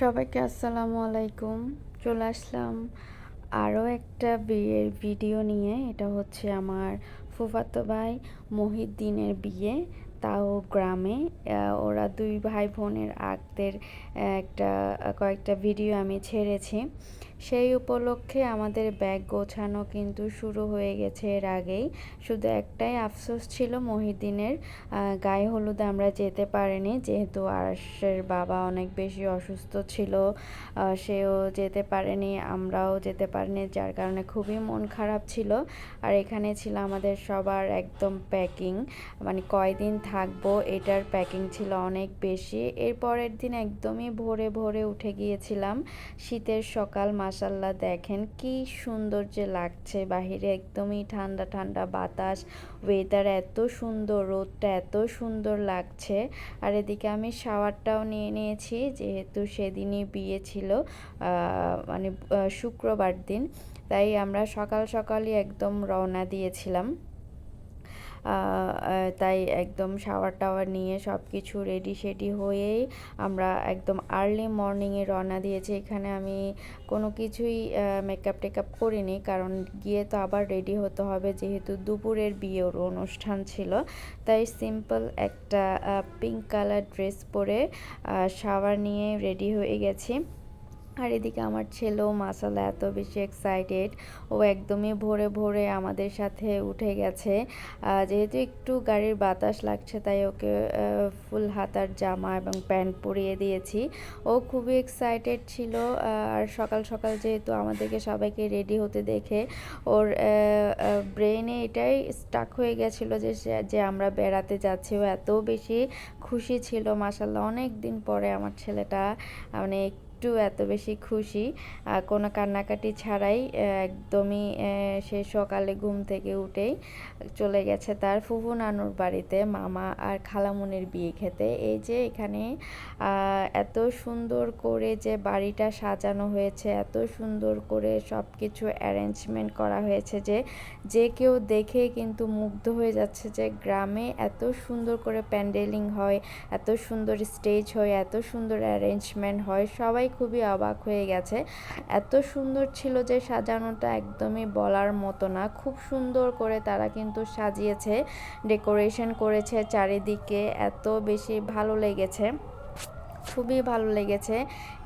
সবাইকে আসসালামু আলাইকুম। চলে আসলাম আরও একটা বিয়ের ভিডিও নিয়ে। এটা হচ্ছে আমার ফুফাতো ভাই মহিদ্দিনের বিয়ে। তাও গ্রামে। ওরা দুই ভাই বোনের আগদের একটা, কয়েকটা ভিডিও আমি ছেড়েছি। সেই উপলক্ষে আমাদের ব্যাগ গোছানো কিন্তু শুরু হয়ে গেছে এর আগেই। শুধু একটাই আফসোস ছিল মহিদিনের গায়ে হলুদে আমরা যেতে পারিনি, যেহেতু আরশের বাবা অনেক বেশি অসুস্থ ছিল সেও যেতে পারেনি, আমরাও যেতে পারিনি, যার কারণে খুবই মন খারাপ ছিল। আর এখানে ছিল আমাদের সবার একদম প্যাকিং মানে কয়দিন থাকব এটার প্যাকিং ছিল অনেক বেশি। এর পরের দিন একদমই ভোরে ভোরে উঠে গিয়েছিলাম, শীতের সকাল মাসাল্লাহ দেখেন কি সুন্দর যে লাগছে। বাহিরে একদমই ঠান্ডা ঠান্ডা বাতাস। ওয়েদার এত সুন্দর, রোদটা এত সুন্দর লাগছে। আর এদিকে আমি শাওয়ারটাও নিয়ে নিয়েছি, যেহেতু সেদিনই বিয়ে ছিল মানে শুক্রবার দিন। তাই আমরা সকাল সকালই একদম রওনা দিয়েছিলাম। তাই একদম শাওয়ার টাওয়ার নিয়ে সব কিছু রেডি সেডি হয়েই আমরা একদম আর্লি মর্নিংয়ে রওনা দিয়েছি। এখানে আমি কোনো কিছুই মেকআপ টেকআপ করিনি কারণ গিয়ে তো আবার রেডি হতে হবে যেহেতু দুপুরের বিয়ের অনুষ্ঠান ছিল। তাই সিম্পল একটা পিঙ্ক কালার ড্রেস পরে শাওয়ার নিয়ে রেডি হয়ে গেছি। আর এদিকে আমার ছেলেও মাসালা এত বেশি এক্সাইটেড ও একদমই ভোরে ভোরে আমাদের সাথে উঠে গেছে। যেহেতু একটু গাড়ির বাতাস লাগছে, তাই ওকে ফুল হাতার জামা এবং প্যান্ট পরিয়ে দিয়েছি। ও খুবই এক্সাইটেড ছিল আর সকাল সকাল যেহেতু আমাদেরকে সবাইকে রেডি হতে দেখে, ওর ব্রেনে এটাই স্টাক হয়ে গেছিল যে যে আমরা বেড়াতে যাচ্ছি। ও এত বেশি খুশি ছিল মাসাল্লাহ অনেক দিন পরে আমার ছেলেটা মানে একটু এত বেশি খুশি। কোনো কান্নাকাটি ছাড়াই একদমই সে সকালে ঘুম থেকে উঠেই চলে গেছে তার ফুফু নানুর বাড়িতে, মামা আর খালামুনির বিয়ে খেতে। এই যে এখানে এত সুন্দর করে যে বাড়িটা সাজানো হয়েছে, এত সুন্দর করে সব কিছু অ্যারেঞ্জমেন্ট করা হয়েছে যে যে কেউ দেখে কিন্তু মুগ্ধ হয়ে যাচ্ছে যে গ্রামে এত সুন্দর করে প্যান্ডেলিং হয়, এত সুন্দর স্টেজ হয়, এত সুন্দর অ্যারেঞ্জমেন্ট হয়, সবাই খুবই অবাক হয়ে গেছে। এত সুন্দর ছিল যে সাজানোটা একদমই বলার মতো না। খুব সুন্দর করে তারা কিন্তু সাজিয়েছে, ডেকোরেশন করেছে চারিদিকে। এত বেশি ভালো লেগেছে। খুবই ভালো লেগেছে।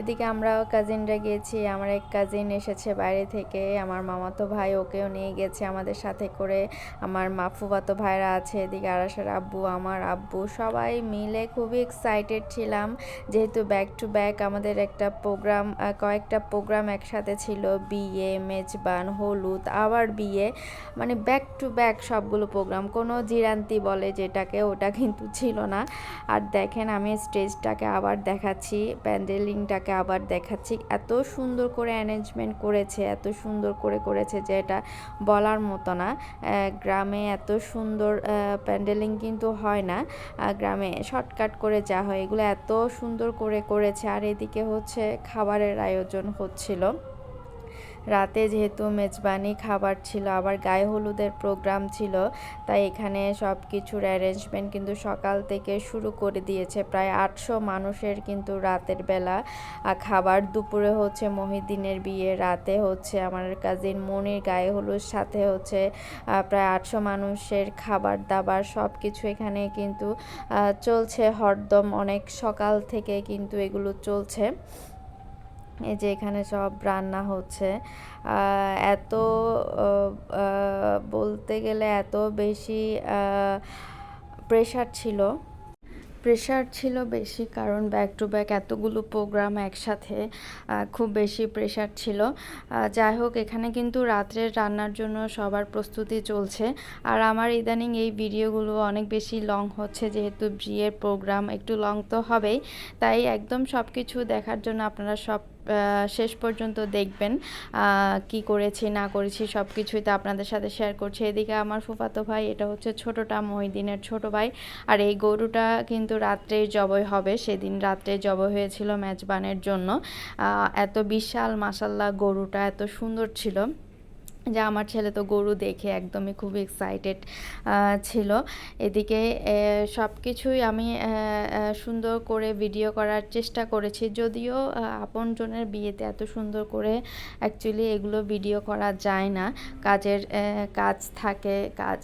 এদিকে আমরাও কাজিনরা গিয়েছি, আমার এক কাজিন এসেছে বাইরে থেকে, আমার মামাতো ভাই, ওকেও নিয়ে গেছে আমাদের সাথে করে। আমার মা ফুফাতো ভাইরা আছে, এদিকে আরাসের আব্বু, আমার আব্বু, সবাই মিলে খুবই এক্সাইটেড ছিলাম। যেহেতু ব্যাক টু ব্যাক আমাদের একটা প্রোগ্রাম কয়েকটা প্রোগ্রাম একসাথে ছিল, বিয়ে, মেজবান, হলুদ, আবার বিয়ে মানে ব্যাক টু ব্যাক সবগুলো প্রোগ্রাম কোনো জিরান্তি বলে যেটাকে, ওটা কিন্তু ছিল না। আর দেখেন আমি স্টেজটাকে আবার দেখাচ্ছি, প্যান্ডেলিংটাকে আবার দেখাচ্ছি। এত সুন্দর করে অ্যারেঞ্জমেন্ট করেছে, এত সুন্দর করে করেছে যে এটা বলার মতো না। গ্রামে এত সুন্দর প্যান্ডেলিং কিন্তু হয় না। গ্রামে শর্টকাট করে যা হয়, এগুলো এত সুন্দর করে করেছে। আর এদিকে হচ্ছে খাবারের আয়োজন হচ্ছিল। রাতে যেহেতু মেজবানি খাবার ছিল, আবার গায়ে হলুদের প্রোগ্রাম ছিল, তাই এখানে সব কিছুর অ্যারেঞ্জমেন্ট কিন্তু সকাল থেকে শুরু করে দিয়েছে। প্রায় আটশো মানুষের কিন্তু রাতের বেলা খাবার। দুপুরে হচ্ছে মহিদিনের বিয়ে, রাতে হচ্ছে আমার কাজিন মনির গায়ে হলুদ, সাথে হচ্ছে প্রায় আটশো মানুষের খাবার দাবার সব কিছু এখানে কিন্তু চলছে। হরদম অনেক সকাল থেকে কিন্তু এগুলো চলছে। এই যে এখানে সব রান্না হচ্ছে। এত বলতে গেলে এত বেশি প্রেশার ছিল। প্রেশার ছিল বেশি কারণ ব্যাক টু ব্যাক এতগুলো প্রোগ্রাম একসাথে খুব বেশি প্রেশার ছিল। যাই হোক, এখানে কিন্তু রাত্রের রান্নার জন্য সবার প্রস্তুতি চলছে। আর আমার ইদানিং এই ভিডিওগুলো অনেক বেশি লং হচ্ছে, যেহেতু বিয়ের প্রোগ্রাম একটু লং তো হবেই। তাই একদম সব কিছু দেখার জন্য আপনারা সব শেষ পর্যন্ত দেখবেন কি করেছি, না করেছি সব কিছুই তো আপনাদের সাথে শেয়ার করছি। এদিকে আমার ফুফাতো ভাই, এটা হচ্ছে ছোটোটা মহিদিনের ছোট ভাই। আর এই গরুটা কিন্তু রাত্রে জবই হবে, সেদিন রাত্রে জবই হয়েছিল মেজবানের জন্য। এত বিশাল মাসাল্লা গরুটা, এত সুন্দর ছিল। যে আমার ছেলে তো গরু দেখে একদমই খুব এক্সাইটেড ছিল। এদিকে সব কিছুই আমি সুন্দর করে ভিডিও করার চেষ্টা করেছি। যদিও আপনজনের বিয়েতে এত সুন্দর করে অ্যাকচুয়ালি এগুলো ভিডিও করা যায় না। কাজের কাজ থাকে, কাজ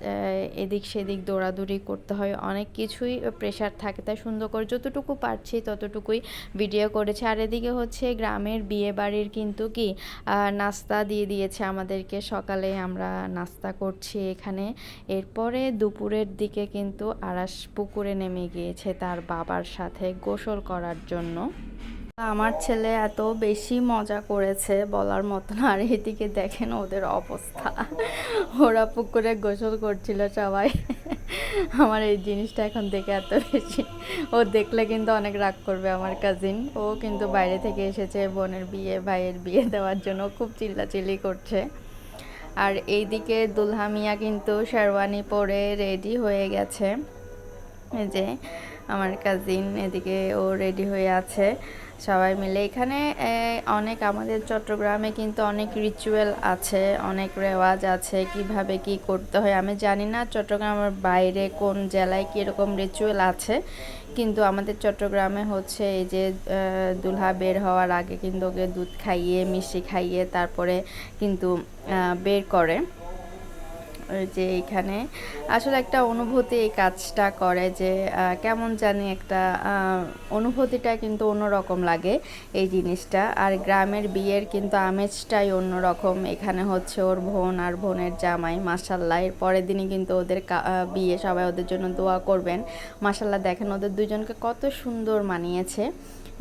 এদিক সেদিক দৌড়াদৌড়ি করতে হয়, অনেক কিছুই প্রেশার থাকে। তাই সুন্দর করে যতটুকু পারছি ততটুকুই ভিডিও করেছি। আর এদিকে হচ্ছে, গ্রামের বিয়ে বাড়ির কিন্তু কি নাস্তা দিয়ে দিয়েছে আমাদেরকে সকালে আমরা নাস্তা করছি এখানে। এরপরে দুপুরের দিকে কিন্তু আরাস পুকুরে নেমে গিয়েছে তার বাবার সাথে গোসল করার জন্য। আমার ছেলে এত বেশি মজা করেছে বলার মতন। আর এদিকে দেখেন ওদের অবস্থা। ওরা পুকুরে গোসল করছিল সবাই। আমার এই জিনিসটা এখন দেখে এত বেশি। ও দেখলে কিন্তু অনেক রাগ করবে আমার কাজিন ও কিন্তু বাইরে থেকে এসেছে বোনের বিয়ে, ভাইয়ের বিয়ে দেওয়ার জন্য। খুব চিল্লাচিল্লি করছে। আর এইদিকে দুলহা মিয়া কিন্তু শেরওয়ানি পরে রেডি হয়ে গেছে। এই যে আমার কাজিন এদিকে ও রেডি হয়ে আছে। সবাই মিলে। এখানে অনেক আমাদের চট্টগ্রামে কিন্তু অনেক রিচুয়াল আছে, অনেক রেওয়াজ আছে, কীভাবে কি করতে হয়। আমি জানি না চট্টগ্রামের বাইরে কোন জেলায় কীরকম রিচুয়াল আছে, কিন্তু আমাদের চট্টগ্রামে হচ্ছে এই যে দুলহা বের হওয়ার আগে কিন্তু ওকে দুধ খাইয়ে, মিষ্টি খাইয়ে তারপরে কিন্তু বের করে। যে এখানে আসলে একটা অনুভূতি এই কাজটা করে যে কেমন জানি একটা অনুভূতিটা কিন্তু অন্যরকম লাগে এই জিনিসটা। আর গ্রামের বিয়ের কিন্তু আমেজটাই অন্যরকম। এখানে হচ্ছে ওর বোন আর বোনের জামাই মাসাল্লাহ এর পরের দিনই কিন্তু ওদের বিয়ে, সবাই ওদের জন্য দোয়া করবেন। মাসাল্লাহ দেখেন ওদের দুজনকে কত সুন্দর মানিয়েছে।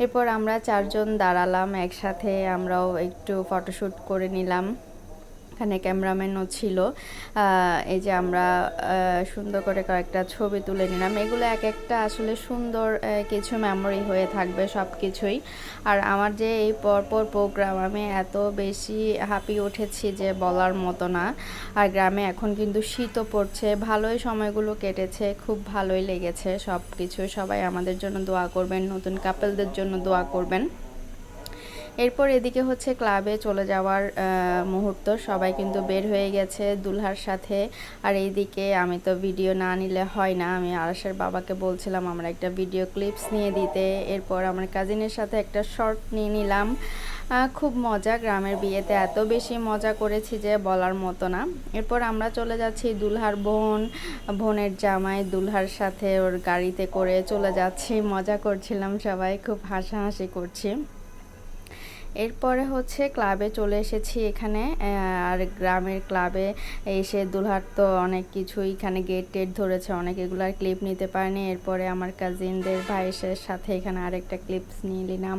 এরপর আমরা চারজন দাঁড়ালাম, একসাথে আমরাও একটু ফটোশ্যুট করে নিলাম। এখানে ক্যামেরাম্যানও ছিল এই যে আমরা সুন্দর করে কয়েকটা ছবি তুলে নিলাম। এগুলো এক একটা আসলে সুন্দর কিছু মেমোরি হয়ে থাকবে সব কিছুই আর আমার যে এই পরপর প্রোগ্রাম আমি এত বেশি হাঁপিয়ে উঠেছি যে বলার মতো না। আর গ্রামে এখন কিন্তু শীতও পড়ছে, ভালোই সময়গুলো কেটেছে, খুব ভালোই লেগেছে সব কিছু সবাই আমাদের জন্য দোয়া করবেন, নতুন কাপেলদের জন্য দোয়া করবেন। এরপর এদিকে হচ্ছে ক্লাবে চলে যাওয়ার মুহূর্ত। সবাই কিন্তু বের হয়ে গেছে দুলহার সাথে। আর এইদিকে আমি তো ভিডিও না নিলে হয় না। আমি আরাসের বাবাকে বলছিলাম, আমরা একটা ভিডিও ক্লিপস নিয়ে দিতে। এরপর আমার কাজিনের সাথে একটা শর্ট নিয়ে নিলাম। খুব মজা। গ্রামের বিয়েতে এত বেশি মজা করেছি যে বলার মতো না। এরপর আমরা চলে যাচ্ছি দুলহার বোন, বোনের জামাই। দুলহার সাথে ওর গাড়িতে করে চলে যাচ্ছি। মজা করছিলাম সবাই। খুব হাসাহাসি করছি। এরপরে হচ্ছে ক্লাবে চলে এসেছি এখানে আর গ্রামের ক্লাবে এসে দুলহার তো অনেক কিছু এখানে গেট টেট ধরেছে, অনেক এগুলার ক্লিপ নিতে পারেনি। এরপরে আমার কাজিনদের ভাইসের সাথে এখানে আরেকটা ক্লিপস নিয়ে নিলাম।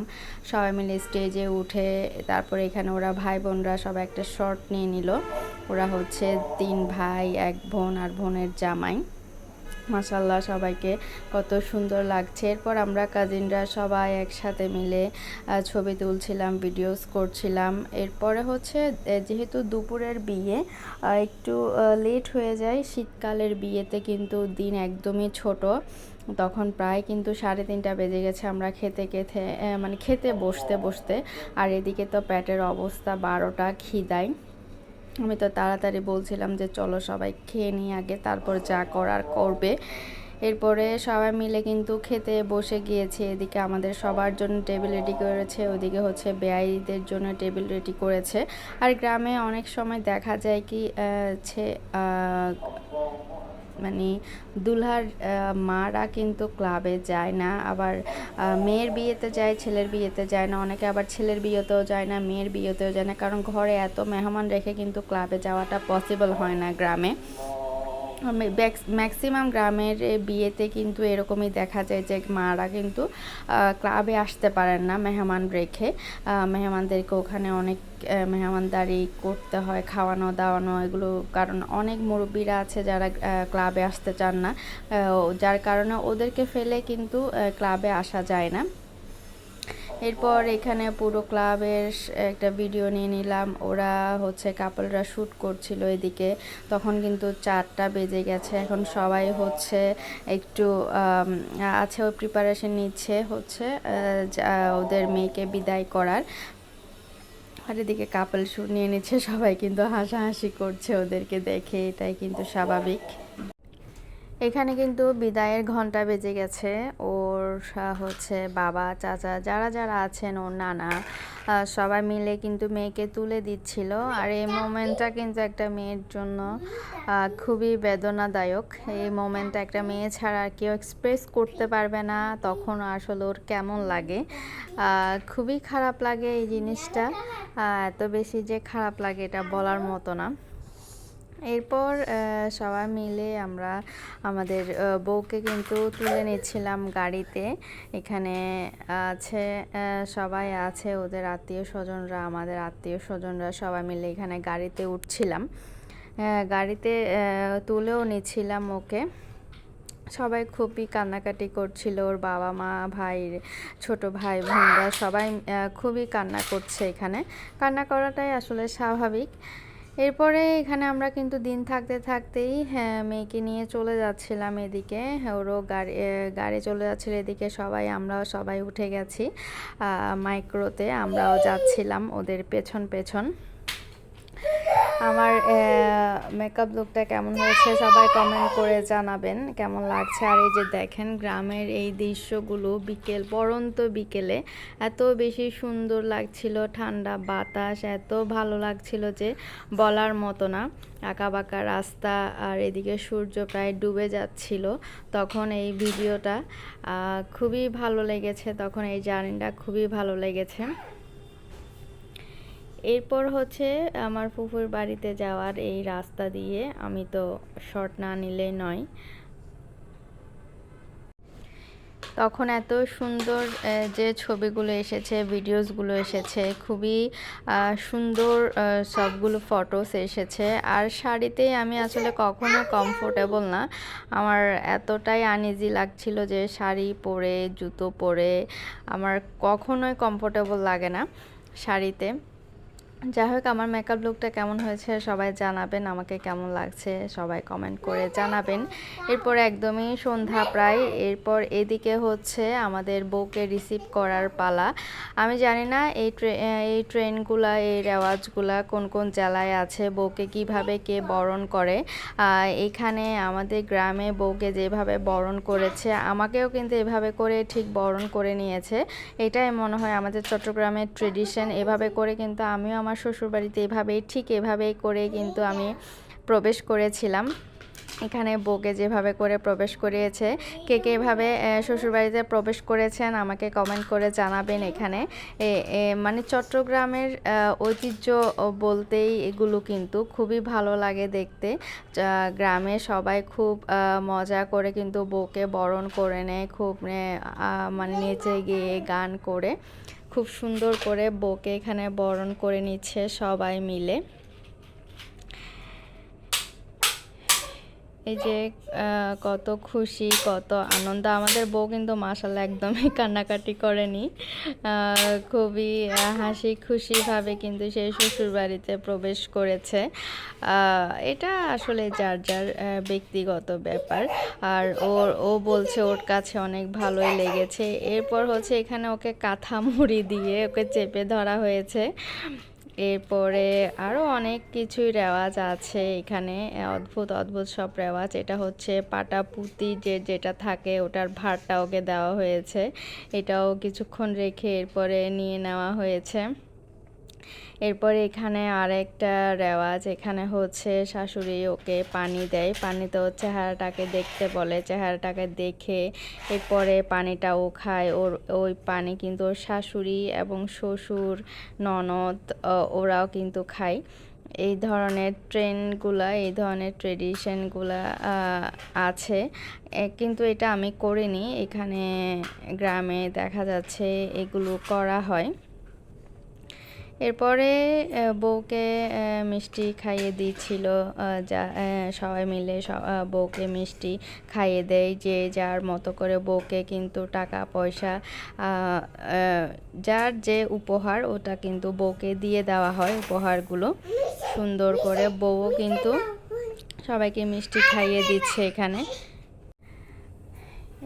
সবাই মিলে স্টেজে উঠে, তারপরে এখানে ওরা ভাই বোনরা সবাই একটা শর্ট নিয়ে নিল। ওরা হচ্ছে তিন ভাই, এক বোন আর বোনের জামাই। মাসাল্লাহ সবাইকে কত সুন্দর লাগছে। এরপর আমরা কাজিনরা সবাই একসাথে মিলে ছবি তুলছিলাম ভিডিওস করছিলাম। এরপরে হচ্ছে যেহেতু দুপুরের বিয়ে একটু লেট হয়ে যায়, শীতকালের বিয়েতে কিন্তু দিন একদমই ছোট। তখন প্রায় কিন্তু সাড়ে তিনটা বেজে গেছে আমরা খেতে খেতে মানে খেতে বসতে বসতে। আর এদিকে তো প্যাটের অবস্থা বারোটা খিদায়। আমি তো তাড়াতাড়ি বলছিলাম যে চলো সবাই খেয়ে নিই আগে, তারপর যা করার করবে। এরপরে সবাই মিলে কিন্তু খেতে বসে গিয়েছে, এদিকে আমাদের সবার জন্য টেবিল রেডি করেছে, ওদিকে হচ্ছে বেআইদের জন্য টেবিল রেডি করেছে। আর গ্রামে অনেক সময় দেখা যায় কি হচ্ছে মানে দুলহার মারা কিন্তু ক্লাবে যায় না। আবার মেয়ের বিয়েতে যায়, ছেলের বিয়েতে যায় না। অনেকে আবার ছেলের বিয়েতেও যায় না, মেয়ের বিয়েতেও যায় না। কারণ ঘরে এত মেহমান রেখে কিন্তু ক্লাবে যাওয়াটা পসিবল হয় না গ্রামে। ম্যাক্সিমাম গ্রামের বিয়েতে কিন্তু এরকমই দেখা যায় যে মারা কিন্তু ক্লাবে আসতে পারেন না মেহমান রেখে। মেহমানদেরকে ওখানে অনেক মেহমানদারি করতে হয়, খাওয়ানো, দাওয়ানো, এগুলো কারণ অনেক মুরব্বীরা আছে যারা ক্লাবে আসতে চান না। যার কারণে ওদেরকে ফেলে কিন্তু ক্লাবে আসা যায় না। এরপর এখানে পুরো ক্লাবের একটা ভিডিও নিয়ে নিলাম। ওরা হচ্ছে কাপলরা শ্যুট করছিল এদিকে। তখন কিন্তু চারটা বেজে গেছে। এখন সবাই হচ্ছে একটু আছে প্রিপারেশন নিচ্ছে হচ্ছে ওদের মেয়েকে বিদায় করার। আর এদিকে কাপল শ্যুট নিয়ে নিচ্ছে। সবাই কিন্তু হাসাহাসি করছে ওদেরকে দেখে। এটাই কিন্তু স্বাভাবিক। এখানে কিন্তু বিদায়ের ঘণ্টা বেজে গেছে। ওর হচ্ছে বাবা, চাচা, যারা যারা আছেন ওর নানা সবাই মিলে কিন্তু মেয়েকে তুলে দিচ্ছিল। আর এই মোমেন্টটা কিন্তু একটা মেয়ের জন্য খুবই বেদনাদায়ক। এই মোমেন্টটা একটা মেয়ে ছাড়া আর কেউ এক্সপ্রেস করতে পারবে না, তখন আসলে ওর কেমন লাগে। খুবই খারাপ লাগে এই জিনিসটা। এত বেশি যে খারাপ লাগে এটা বলার মতো না। এরপর সবাই মিলে আমরা আমাদের বউকে কিন্তু তুলে নিচ্ছিলাম গাড়িতে। এখানে আছে সবাই আছে, ওদের আত্মীয় স্বজনরা, আমাদের আত্মীয় স্বজনরা সবাই মিলে এখানে গাড়িতে উঠছিলাম। গাড়িতে তুলেও নিচ্ছিলাম ওকে। সবাই খুবই কান্নাকাটি করছিল, ওর বাবা মা, ভাই, ছোট ভাই, বোনরা সবাই খুবই কান্না করছে এখানে। কান্না করাটাই আসলে স্বাভাবিক। এরপরে এখানে আমরা কিন্তু দিন থাকতে থাকতেই হ্যাঁ মেয়েকে নিয়ে চলে যাচ্ছিলাম এদিকে। ওরও গাড়ি গাড়ি চলে যাচ্ছিল এদিকে। সবাই, আমরাও সবাই উঠে গেছি মাইক্রোতে। আমরাও যাচ্ছিলাম ওদের পেছন পেছন। আমার মেকআপ লুকটা কেমন হয়েছে সবাই কমেন্ট করে জানাবেন, কেমন লাগছে? আর এই যে দেখেন গ্রামের এই দৃশ্যগুলো বিকেল, পরন্ত বিকেলে এত বেশি সুন্দর লাগছিল, ঠান্ডা বাতাস, এত ভালো লাগছিল যে বলার মতো না। আঁকা বাঁকা রাস্তা আর এদিকে সূর্য প্রায় ডুবে যাচ্ছিল তখন এই ভিডিওটা। খুবই ভালো লেগেছে তখন এই জার্নিটা, খুবই ভালো লেগেছে। এরপর হচ্ছে আমার ফুফুর বাড়িতে যাওয়ার এই রাস্তা দিয়ে আমি তো শর্ট না নিলেই নয়। তখন এত সুন্দর যে ছবিগুলো এসেছে ভিডিওসগুলো এসেছে, খুবই সুন্দর সবগুলো ফটোস এসেছে। আর শাড়িতে আমি আসলে কখনো কমফোর্টেবল না। আমার এতটাই আনইজি লাগছিল যে শাড়ি পরে, জুতো পরে, আমার কখনোই কমফোর্টেবল লাগে না শাড়িতে। যাই হোক, আমার মেকআপ লুকটা কেমন হয়েছে সবাই জানাবেন, আমাকে কেমন লাগছে সবাই কমেন্ট করে জানাবেন। এরপর একদমই সন্ধ্যা প্রায়, এরপর এদিকে হচ্ছে আমাদের বউকে রিসিভ করার পালা। আমি জানি না এই এই ট্রেনগুলা এই রেওয়াজগুলা কোন কোন জেলায় আছে, বউকে কীভাবে কে বরণ করে। এখানে আমাদের গ্রামে বউকে যেভাবে বরণ করেছে, আমাকেও কিন্তু এভাবে করে ঠিক বরণ করে নিয়েছে। এটাই মনে হয় আমাদের চট্টগ্রামের ট্রেডিশন এভাবে করে কিন্তু আমিও আমার শ্বশুরবাড়িতে এভাবেই, ঠিক এভাবেই করে কিন্তু আমি প্রবেশ করেছিলাম। এখানে বউকে যেভাবে করে প্রবেশ করিয়েছে, কে কে এভাবে শ্বশুরবাড়িতে প্রবেশ করেছেন আমাকে কমেন্ট করে জানাবেন এখানে। মানে চট্টগ্রামের ঐতিহ্য বলতেই এগুলো কিন্তু খুবই ভালো লাগে দেখতে। গ্রামে সবাই খুব মজা করে কিন্তু বউকে বরণ করে নেয়, খুব মানে নেচে গিয়ে গান করে। খুব সুন্দর করে বউকে এখানে বরণ করে নিচ্ছে সবাই মিলে। এই যে কত খুশি, কত আনন্দ। আমাদের বউ কিন্তু মাসাল্লাহ একদমই কান্নাকাটি করেনি। খুবই হাসি খুশিভাবে কিন্তু সেই শ্বশুর বাড়িতে প্রবেশ করেছে। এটা আসলে যার যার ব্যক্তিগত ব্যাপার। আর ওর, ও বলছে ওর কাছে অনেক ভালোই লেগেছে। এরপর হচ্ছে এখানে ওকে কাঁথা মুড়ি দিয়ে ওকে চেপে ধরা হয়েছে। এরপরে আরও অনেক কিছুই রেওয়াজ আছে এখানে। অদ্ভুত অদ্ভুত সব রেওয়াজ। এটা হচ্ছে পাটা পুঁতি যে যেটা থাকে, ওটার ভারটা ওকে দেওয়া হয়েছে। এটাও কিছুক্ষণ রেখে এরপরে নিয়ে নেওয়া হয়েছে। এরপরে এখানে আরেকটা রেওয়াজ, এখানে হচ্ছে শাশুড়ি ওকে পানি দেয়। পানিতে ওর চেহারাটাকে দেখতে বলে, চেহারাটাকে দেখে এরপরে পানিটা ও খায়। ওর, ওই পানি কিন্তু ওর শাশুড়ি এবং শ্বশুর, ননদ ওরাও কিন্তু খায়। এই ধরনের ট্রেনগুলা, এই ধরনের ট্রেডিশনগুলা আছে। কিন্তু এটা আমি করিনি। এখানে গ্রামে দেখা যাচ্ছে এগুলো করা হয়। এরপরে বউকে মিষ্টি খাইয়ে দিচ্ছিল যা সবাই মিলে বউকে মিষ্টি খাইয়ে দেয়, যে যার মতো করে বউকে কিন্তু টাকা, পয়সা যার যে উপহার ওটা কিন্তু বউকে দিয়ে দেওয়া হয় উপহারগুলো। সুন্দর করে বউও কিন্তু সবাইকে মিষ্টি খাইয়ে দিচ্ছে এখানে।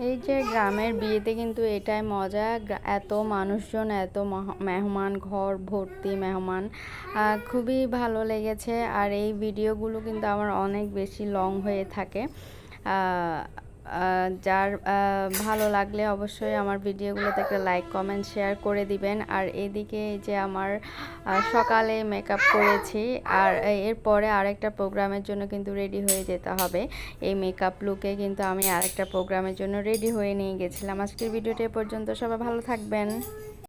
এই যে গ্রামের বিয়েতে কিন্তু এটাই মজা। এত মানুষজন, এত মহ- মেহমান ঘর, ভর্তি মেহমান খুবই ভালো লেগেছে। আর এই ভিডিওগুলো কিন্তু আমার অনেক বেশি লং হয়ে থাকে। যার ভালো লাগলে অবশ্যই আমার ভিডিওগুলোতে একটা লাইক কমেন্ট শেয়ার করে দিবেন। আর এদিকে যে আমার সকালে মেকআপ করেছি। আর এরপরে আরেকটা প্রোগ্রামের জন্য কিন্তু রেডি হয়ে যেতে হবে। এই মেকআপ লুকে কিন্তু আমি আরেকটা প্রোগ্রামের জন্য রেডি হয়ে নিয়ে গেছিলাম। আজকের ভিডিওটি পর্যন্ত। সবাই ভালো থাকবেন।